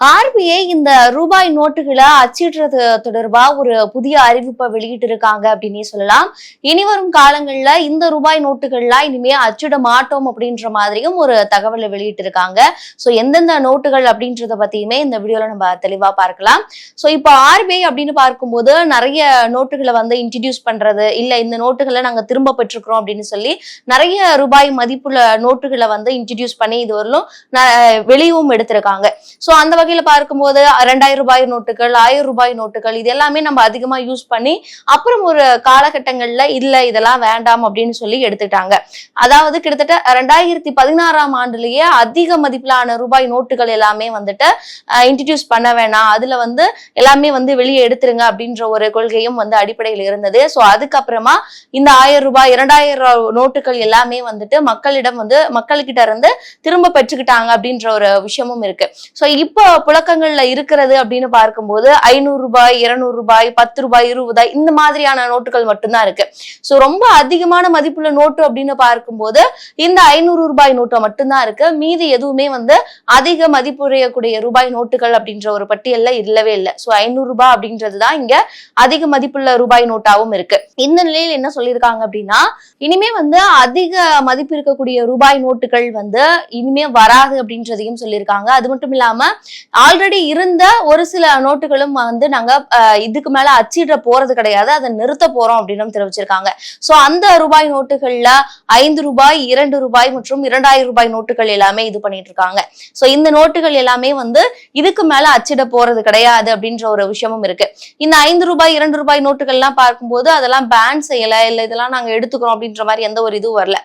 RBI இந்த ரூபாய் நோட்டுகளை அச்சிடுறது தொடர்பா ஒரு புதிய அறிவிப்பை வெளியிட்டு இருக்காங்க அப்படின்னே சொல்லலாம். இனி வரும் காலங்கள்ல இந்த ரூபாய் நோட்டுகள்லாம் இனிமே அச்சிட மாட்டோம் அப்படின்ற மாதிரியும் ஒரு தகவலை வெளியிட்டு இருக்காங்க சோ எந்தெந்த நோட்டுகள் அப்படின்றத பத்தியுமே இந்த வீடியோல நம்ம தெளிவா பார்க்கலாம். சோ இப்போ ஆர்பிஐ அப்படின்னு பார்க்கும்போது நிறைய நோட்டுகளை வந்து இன்ட்ரடியூஸ் பண்றது இல்ல இந்த நோட்டுகளை நாங்க திரும்ப பெற்றுக்கிறோம் அப்படின்னு சொல்லி நிறைய ரூபாய் மதிப்புள்ள நோட்டுகளை வந்து இன்ட்ரடியூஸ் பண்ணி இது வரலும் வெளியவும் எடுத்திருக்காங்க. சோ அந்த வகையில பார்க்கும்போது ரெண்டாயிரம் ரூபாய் நோட்டுகள் ஆயிரம் ரூபாய் நோட்டுகள் இது எல்லாமே நம்ம அதிகமா யூஸ் பண்ணி அப்புறம் ஒரு காலகட்டங்கள்ல இல்ல இதெல்லாம் வேண்டாம் அப்படின்னு சொல்லி எடுத்துட்டாங்க. அதாவது கிட்டத்தட்ட ரெண்டாயிரத்தி பதினாறாம் ஆண்டுலயே அதிக மதிப்பிலான ரூபாய் நோட்டுகள் எல்லாமே வந்துட்டு இன்ட்ரடியூஸ் பண்ண வேணாம். அதுல வந்து எல்லாமே வந்து வெளியே எடுத்துருங்க அப்படின்ற ஒரு கொள்கையும் வந்து அடிப்படையில் இருந்தது. சோ அதுக்கப்புறமா இந்த ஆயிரம் ரூபாய் இரண்டாயிரம் நோட்டுகள் எல்லாமே வந்துட்டு மக்களிடம் வந்து மக்கள்கிட்ட இருந்து திரும்ப பெற்றுக்கிட்டாங்க அப்படின்ற ஒரு விஷயமும் இருக்கு. சோ இப்போ புழக்கங்கள்ல இருக்கிறது அப்படின்னு பார்க்கும்போது ஐநூறு ரூபாய் இருநூறு ரூபாய் பத்து ரூபாய் இருபது ரூபாய் இந்த மாதிரியான நோட்டுகள் மட்டும்தான் இருக்கு. சோ ரொம்ப அதிகமான மதிப்புள்ள நோட்டு அப்படின்னு பார்க்கும்போது இந்த ஐநூறு ரூபாய் நோட்டு மட்டும்தான் இருக்கு. மீதி எதுவுமே வந்து அதிக மதிப்புரையக்கூடிய ரூபாய் நோட்டுகள் அப்படின்ற ஒரு பட்டியல்ல இல்லவே இல்லை. சோ ஐநூறு ரூபாய் அப்படின்றது தான் இங்க அதிக மதிப்புள்ள ரூபாய் நோட்டாவும் இருக்கு. இந்த நிலையில் என்ன சொல்லியிருக்காங்க அப்படின்னா இனிமே வந்து அதிக மதிப்பு இருக்கக்கூடிய ரூபாய் நோட்டுகள் வந்து இனிமே வராது அப்படின்றதையும் சொல்லியிருக்காங்க. அது மட்டும் இல்லாம ஆல்ரெடி இருந்த ஒரு சில நோட்டுகளும் வந்து நாங்க இதுக்கு மேல அச்சிட போறது கிடையாது. அதை நிறுத்த போறோம் அப்படின்னு தெரிவிச்சிருக்காங்க. சோ அந்த ரூபாய் நோட்டுகள்ல ஐந்து ரூபாய் இரண்டு ரூபாய் மற்றும் இரண்டாயிரம் ரூபாய் நோட்டுகள் எல்லாமே இது பண்ணிட்டு இருக்காங்க. சோ இந்த நோட்டுகள் எல்லாமே வந்து இதுக்கு மேல அச்சிட போறது கிடையாது அப்படின்ற ஒரு விஷயமும் இருக்கு. இந்த ஐந்து ரூபாய் இரண்டு ரூபாய் நோட்டுகள் எல்லாம் பார்க்கும்போது அதெல்லாம் பேன் செய்யல இல்ல இதெல்லாம் நாங்க எடுத்துக்கிறோம் அப்படின்ற மாதிரி எந்த ஒரு இதுவும் வரல.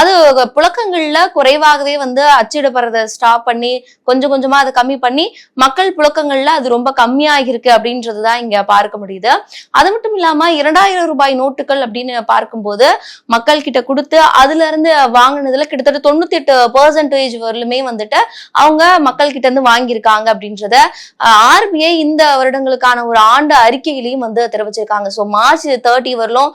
அது புழக்கங்கள்ல குறைவாகவே வந்து அச்சிடப்படுறத ஸ்டாப் பண்ணி கொஞ்சம் கொஞ்சமா அதை கம்மி பண்ணி மக்கள் புழக்கங்கள்ல அது ரொம்ப கம்மியாக இருக்கு அப்படின்றதுதான் இங்க பார்க்க முடியுது. அது மட்டும் இல்லாம இரண்டாயிரம் ரூபாய் நோட்டுகள் அப்படின்னு பார்க்கும்போது மக்கள் கிட்ட கொடுத்து அதுல இருந்து வாங்கினதுல கிட்டத்தட்ட தொண்ணூத்தி எட்டு பெர்சன்டேஜ் வரலுமே வந்துட்டு அவங்க மக்கள் கிட்ட இருந்து வாங்கியிருக்காங்க அப்படின்றத ஆர்பிஐ இந்த வருடங்களுக்கான ஒரு ஆண்டு அறிக்கையிலையும் வந்து தெரிவிச்சிருக்காங்க. ஸோ மார்ச் தேர்ட்டி வரலும்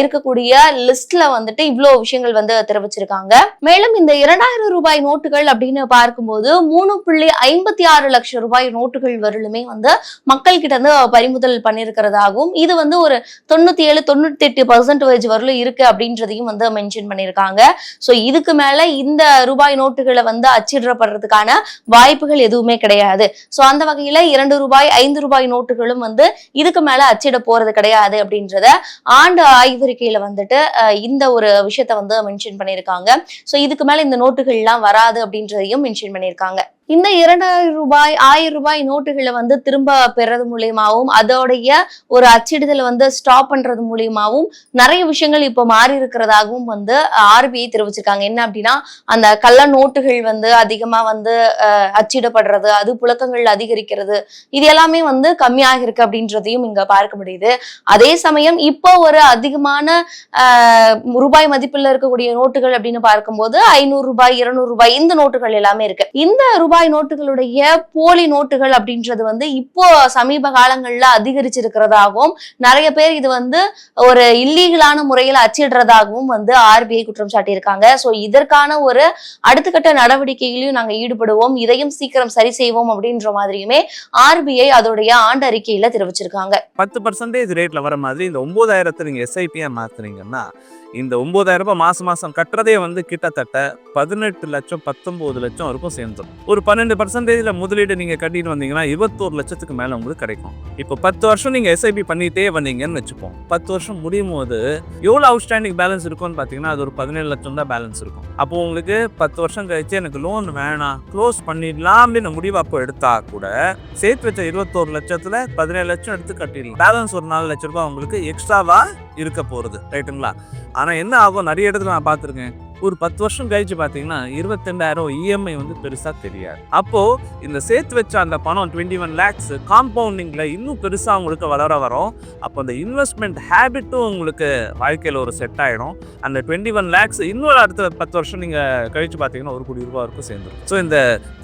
இருக்கக்கூடிய லிஸ்ட்ல வந்துட்டு இவ்வளவு விஷயங்கள் வந்து தெரிவிச்சிருக்காங்க. மேலும் இந்த இரண்டாயிரம் ரூபாய் நோட்டுகள் அப்படின்னு பார்க்கும்போது மூணு புள்ளி ஐம்பத்தி ஆறு லட்சம் ரூபாய் நோட்டுகள் வரலுமே வந்து மக்கள் கிட்ட இருந்து பறிமுதல் பண்ணியிருக்கிறதாகவும் இது வந்து ஒரு தொண்ணூத்தி ஏழு தொண்ணூத்தி எட்டு பர்சன்டேஜ் வரலும் இருக்கு அப்படின்றதையும் வந்து மென்ஷன் பண்ணியிருக்காங்க. ஸோ இதுக்கு மேல இந்த ரூபாய் நோட்டுகளை வந்து அச்சிடப்படுறதுக்கான வாய்ப்புகள் எதுவுமே கிடையாது. ஸோ அந்த வகையில இரண்டு ரூபாய் ஐந்து ரூபாய் நோட்டுகளும் வந்து இதுக்கு மேல அச்சிட போறது கிடையாது அப்படின்றத ஆண்டு ஆய்வறிக்கையில வந்துட்டு இந்த ஒரு விஷயத்த வந்து மென்ஷன் பண்ணியிருக்காங்க. ஸோ இதுக்கு மேல இந்த நோட்டுகள் எல்லாம் வராது அப்படின்றதையும் மென்ஷன் பண்ணியிருக்காங்க. இந்த இரண்டாயிரம் ரூபாய் ஆயிரம் ரூபாய் நோட்டுகளை வந்து திரும்ப பெறது மூலியமாவும் அதோடைய ஒரு அச்சிடுதலை வந்து ஸ்டாப் பண்றது மூலியமாவும் நிறைய விஷயங்கள் இப்போ மாறி இருக்கிறதாகவும் வந்து ஆர்பிஐ தெரிவிச்சிருக்காங்க. என்ன அப்படின்னா அந்த கள்ள நோட்டுகள் வந்து அதிகமா வந்து அச்சிடப்படுறது அது புழக்கங்கள் அதிகரிக்கிறது இது எல்லாமே வந்து கம்மியாக இருக்கு அப்படின்றதையும் இங்க பார்க்க முடியுது. அதே சமயம் இப்போ ஒரு அதிகமான ரூபாய் மதிப்புல இருக்கக்கூடிய நோட்டுகள் அப்படின்னு பார்க்கும்போது ஐநூறு ரூபாய் இருநூறு ரூபாய் இந்த நோட்டுகள் எல்லாமே இருக்கு. இந்த ரூபாய் ரூபாய் நோட்டுகளுடைய போலி நோட்டுகள் அப்படின்றது வந்து இப்போ சமீப காலங்கள்ல அதிகரிச்சிருக்கிறதாகவும் நிறைய பேர் இது வந்து ஒரு இல்லீகலான முறையில் அச்சிடுறதாகவும் வந்து ஆர்பிஐ குற்றம் சாட்டியிருக்காங்க. ஸோ இதற்கான ஒரு அடுத்த கட்ட நடவடிக்கைகளையும் நாங்கள் ஈடுபடுவோம். இதையும் சீக்கிரம் சரி செய்வோம் அப்படின்ற மாதிரியுமே ஆர்பிஐ அதோடைய ஆண்டு அறிக்கையில தெரிவிச்சிருக்காங்க. பத்து பர்சன்டேஜ் ரேட்ல வர மாதிரி இந்த ஒன்பதாயிரத்தை நீங்க எஸ்ஐபியா மாத்துறீங்கன்னா இந்த ஒன்பதாயிரம் ரூபாய் மாசம் மாசம் கட்டுறதே வந்து கிட்டத்தட்ட பதினெட்டு லட்சம் பத்தொன்பது லட்சம் வரைக்கும் சேர்ந்துடும் ஒரு பன்னெண்டு பர்சன்டேஜில் முதலீடு நீங்கள் கட்டிட்டு வந்தீங்கன்னா இருபத்தோரு லட்சத்துக்கு மேலே உங்களுக்கு கிடைக்கும். இப்போ பத்து வருஷம் நீங்கள் எஸ்ஐபி பண்ணிட்டே வந்தீங்கன்னு வச்சுப்போம். பத்து வருஷம் முடியும் போது எவ்வளோ அவுட்ஸ்டாண்டிங் பேலன்ஸ் இருக்கும்னு பார்த்தீங்கன்னா அது ஒரு பதினேழு லட்சம் தான் பேலன்ஸ் இருக்கும். அப்போ உங்களுக்கு பத்து வருஷம் கழிச்சு எனக்கு லோன் வேணாம் க்ளோஸ் பண்ணிடலாம் அப்படின்னு முடிவு அப்போ எடுத்தா கூட சேர்த்து வச்ச இருபத்தோரு லட்சத்தில் பதினேழு லட்சம் எடுத்து கட்டிடலாம். பேலன்ஸ் ஒரு நாலு லட்ச ரூபாய் உங்களுக்கு எக்ஸ்ட்ராவா இருக்க போகிறது ரைட்டுங்களா ஆனால் என்ன ஆகும்? நிறைய இடத்துல நான் பார்த்துருக்கேன். ஒரு பத்து வருஷம் கழிச்சு பார்த்தீங்கன்னா இருபத்தெண்டாயிரம் இஎம்ஐ வந்து பெருசாக தெரியாது. அப்போ இந்த சேர்த்து வச்ச அந்த பணம் டுவெண்ட்டி ஒன் லேக்ஸ் காம்பவுண்டிங்கில் இன்னும் பெருசாக உங்களுக்கு வளர வரும். அப்போ அந்த இன்வெஸ்ட்மெண்ட் ஹேபிட்டும் உங்களுக்கு வாழ்க்கையில் ஒரு செட் ஆகிடும் அந்த டுவெண்ட்டி ஒன் லேக்ஸ் இன்னொரு அடுத்த பத்து வருஷம் நீங்கள் கழிச்சு பார்த்தீங்கன்னா ஒரு கோடி ரூபா வரைக்கும் சேர்ந்துடும் ஸோ இந்த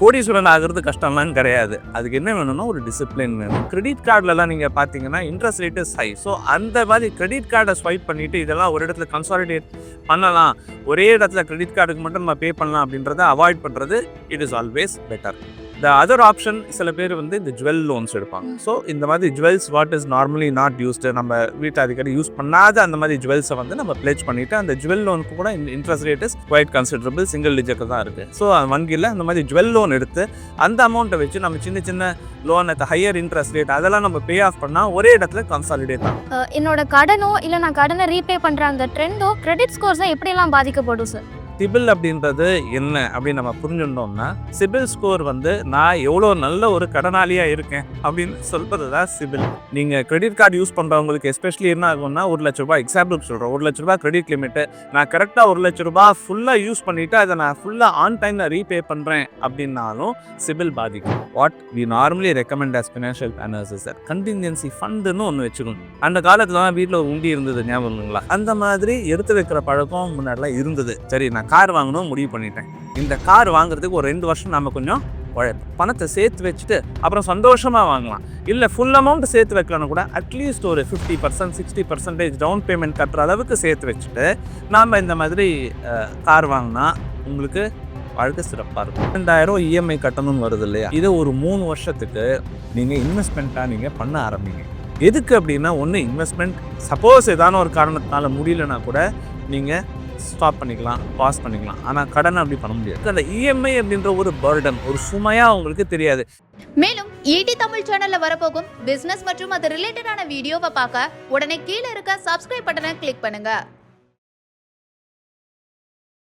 கோடீஸ்வரன் ஆகிறது கஷ்டம்லாம் கிடையாது. அதுக்கு என்ன வேணும்னா ஒரு டிசிப்ளின் வேணும். கிரெடிட் கார்டிலலாம் நீங்கள் பார்த்தீங்கன்னா இன்ட்ரெஸ்ட் ரேட்டு ஹை ஸோ அந்த மாதிரி கிரெடிட் கார்டை ஸ்வைப் பண்ணிவிட்டு இதெல்லாம் ஒரு இடத்துல கன்சாலிடேட் பண்ணலாம். ஒரே இடத்துல கிரெடிட் கார்டுக்கு மட்டும் நம்ம பே பண்ணலாம் அப்படின்றத அவாய்ட் பண்ணுறது it is always better the other option சில பேர் வந்து இந்த ஜுவல் லோன்ஸ் எடுப்பாங்க. ஸோ இந்த மாதிரி jewels what is normally not used நம்ம வீட்டு அடிக்கடி யூஸ் பண்ணாத அந்த மாதிரி ஜுவல்ஸை வந்து நம்ம பிளேச் பண்ணிட்டு அந்த ஜுவல் லோனுக்கு கூட interest rate is quite considerable single digit தான் இருக்குது ஸோ வங்கியில் அந்த மாதிரி ஜுவல் லோன் எடுத்து அந்த அமௌண்ட்டை வச்சு நம்ம சின்ன சின்ன loan at higher interest rate அதெல்லாம் நம்ம பே ஆஃப் பண்ணால் ஒரே இடத்துல கன்சாலிடேட் ஆகும். என்னோட கடனோ இல்லை நான் கடனை ரீபே பண்ணுற அந்த ட்ரெண்டோ கிரெடிட் ஸ்கோர்ஸை எப்படியெல்லாம் பாதிக்கப்படும் சார் சிபில் அப்படின்றது என்ன அப்படின்னு நம்ம புரிஞ்சுட்டோம்னா சிபில் ஸ்கோர் வந்து நான் எவ்வளோ நல்ல ஒரு கடனாளியாக இருக்கேன் அப்படின்னு சொல்கிறது தான் சிபில். நீங்கள் கிரெடிட் கார்டு யூஸ் பண்ணுறவங்களுக்கு எஸ்பெஷலி என்ன ஆகும்னா ஒரு லட்ச ரூபாய் எக்ஸாம்பிளுக்கு சொல்கிறேன் ஒரு லட்ச ரூபாய் கிரெடிட் லிமிட்டு. நான் கரெக்டாக ஒரு லட்ச ரூபாய் ஃபுல்லாக யூஸ் பண்ணிவிட்டு அதை நான் ஃபுல்லாக ஆன் டைமில் ரீபே பண்ணுறேன் அப்படின்னாலும் சிபில் பாதிக்கும். What we normally recommend as financial planners sir contingency ஃபண்டுன்னு ஒன்று வச்சுக்கணும். அந்த காலத்தில் தான் வீட்டில் ஒரு உண்டி இருந்தது ஞாபகம் இல்லைங்களா அந்த மாதிரி எடுத்து வைக்கிற பழக்கம் முன்னாடிலாம் இருந்தது. சரி நான் கார் வாங்கணும்னு முடிவு பண்ணிட்டேன். இந்த கார் வாங்குறதுக்கு ஒரு ரெண்டு வருஷம் நம்ம கொஞ்சம் உழைப்போம். பணத்தை சேர்த்து வச்சுட்டு அப்புறம் சந்தோஷமாக வாங்கலாம். இல்லை ஃபுல் அமௌண்ட் சேர்த்து வைக்கணும் கூட அட்லீஸ்ட் ஒரு fifty percent sixty percentage down payment கட்டுற அளவுக்கு சேர்த்து வச்சுட்டு நாம் இந்த மாதிரி கார் வாங்கினா உங்களுக்கு வாழ்க்கை சிறப்பாக இருக்கும். ரெண்டாயிரம் இஎம்ஐ கட்டணும்னு வருது இல்லையா? இதை ஒரு மூணு வருஷத்துக்கு நீங்கள் இன்வெஸ்ட்மெண்ட்டாக நீங்கள் பண்ண ஆரம்பிங்க. எதுக்கு அப்படின்னா ஒன்று இன்வெஸ்ட்மெண்ட் சப்போஸ் ஏதான ஒரு காரணத்தினால முடியலன்னா கூட நீங்கள் ஸ்டாப் பண்ணிக்கலாம் பாஸ் பண்ணிக்கலாம். ஆனால் கடன் அப்படி பண்ண முடியாது. அந்த இஎம்ஐ அப்படின்ற ஒரு பர்டன் ஒரு சுமையாக உங்களுக்கு தெரியாது. மேலும் ஈடி தமிழ் சேனல்ல வரப்போகும் பிசினஸ் மற்றும் அது ரிலேட்டடான வீடியோவை பார்க்க உடனே கீழே இருக்க சப்ஸ்கிரைப் பட்டனை கிளிக் பண்ணுங்க.